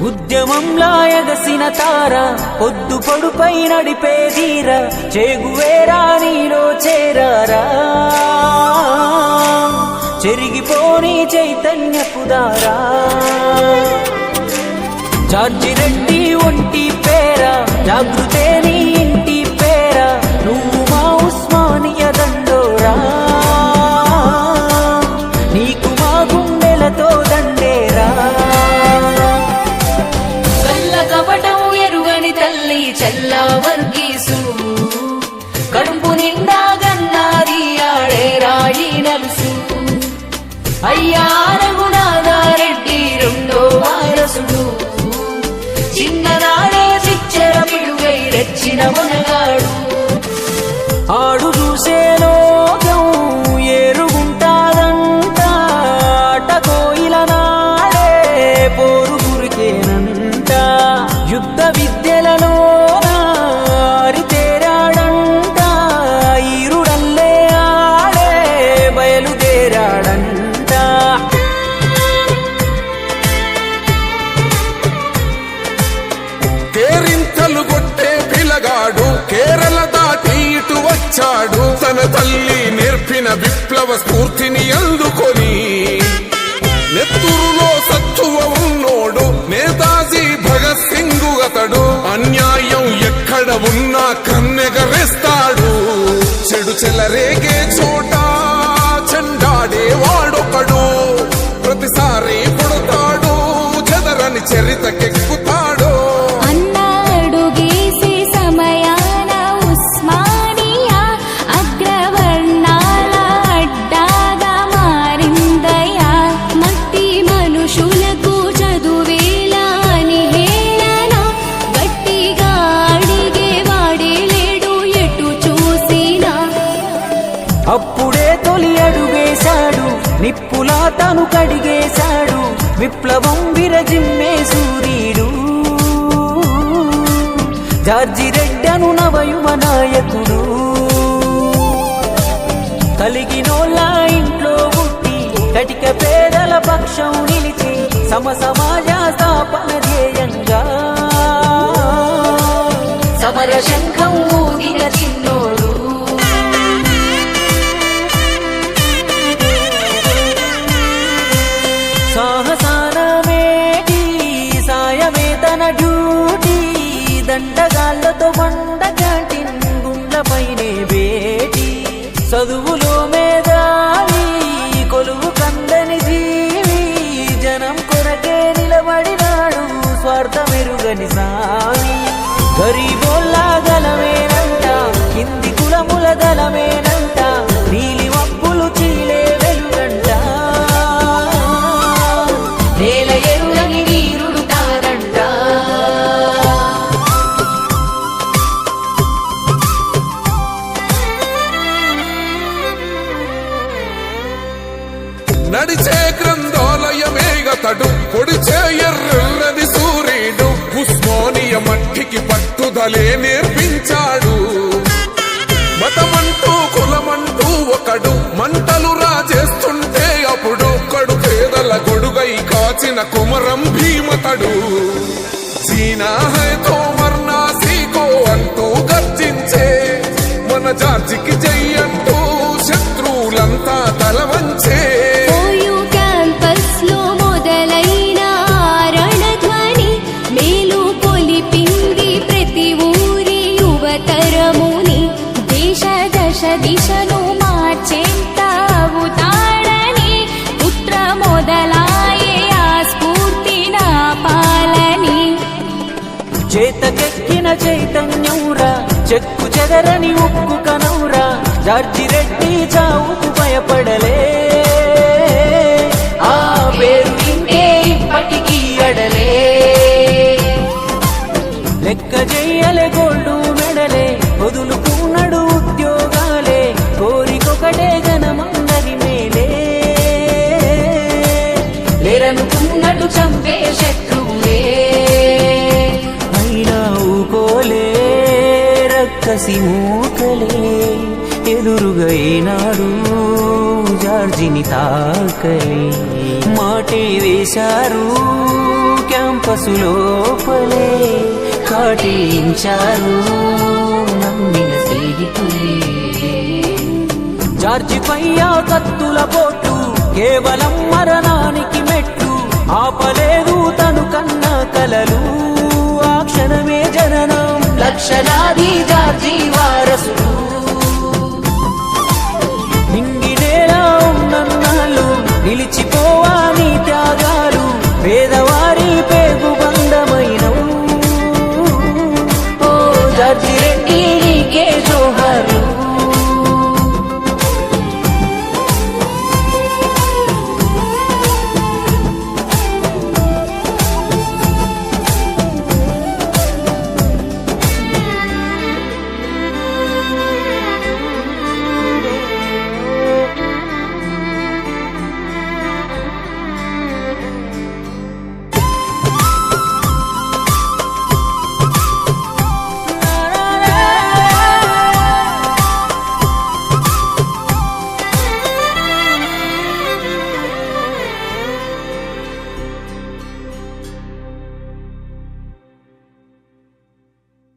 ఉద్యమంలా ఎగసిన తార పొద్దు పొడుపై నడిపే చేగువేరా నీలో చేరారా? చెరిగిపోని చైతన్య దారా? జార్జి రెడ్డి ఒంటి పేర జాగృతే అయ్యా రఘునాథారెడ్డి రెండో వారసుడు. చిన్ననాడే చిచ్చర పిడుగై రచ్చిన మునగాడు. ఇటు తన తల్లి నేర్పిన విప్లవ స్ఫూర్తిని అందుకొని. నెత్తురులో సత్తువ ఉన్నోడు. నేతాజీ భగత్ సింగ్ అతడు. అన్యాయం ఎక్కడ ఉన్నా కన్నెగరేస్తాడు. చెడు చెలరేగే చోట చండాడే వాడొకడు. ప్రతిసారి పుడతాడు. చెదరని చరితకెక్కుతాడు. అప్పుడే తొలి అడుగేశాడు నిప్పులా తను కడిగేశాడు విప్లవం విరజిమ్మే సూర్యుడు జార్జి రెడ్డను నవయువ నాయకుడు. కలిగినోళ్ళ ఇంట్లో పుట్టి కటిక పేదల పక్షం సమ సమాజ స్థాపన ధ్యేయంగా. సమర శంఖం ఊదిన చిన్నోడు. సాహసాన మేటి సాయమే తన డ్యూటీ దండగాళ్ళతో మండ క్యాంటీన్ గుండ్లపైనే వేటి. చదువులో మేధావి కొలువు కందని జీవి జనం కొరకే స్వార్థమెరుగని సామి గరీబోల్లా గలమేనంట కింది కులముల గలమేనంట నీలి మప్పులు చీలే వెలుగంట. నేల ఎరుగని వీరుడు తానంట నడిచే గ్రంథాలయమేగతడు పొడిచే పట్టుదలే నేర్పించాడు. మతమంటూ కులమంటూ ఒకడు మంటలు రాజేస్తుంటే అప్పుడు ఒక్కడు పేదల గొడుగై కాచిన కుమరం భీమతడు. చెక్కిన చైతన్యంరా చెక్కు చెదరని ఉక్కు కనౌరా జార్జి రెడ్డి చావుకు భయపడలే. ఆ పేరు వింటే ఇప్పటికీ అడలే. లెక్క చెయ్యలే గోల్డు మెడలే వదులుకున్నాడు కసి మూకలే ఎదురుగైనాడు జార్జిని తాకలే. మాటే వేశారు క్యాంపసు లోపలే కాటించారు నమ్మిన స్నేహితులే. జార్జిపై ఆ కత్తుల పోటు కేవలం మరణానికి మెట్టు ఆపలేదు తను కన్న కలలు ఆ క్షణమే జననం. లక్షలాది జార్జి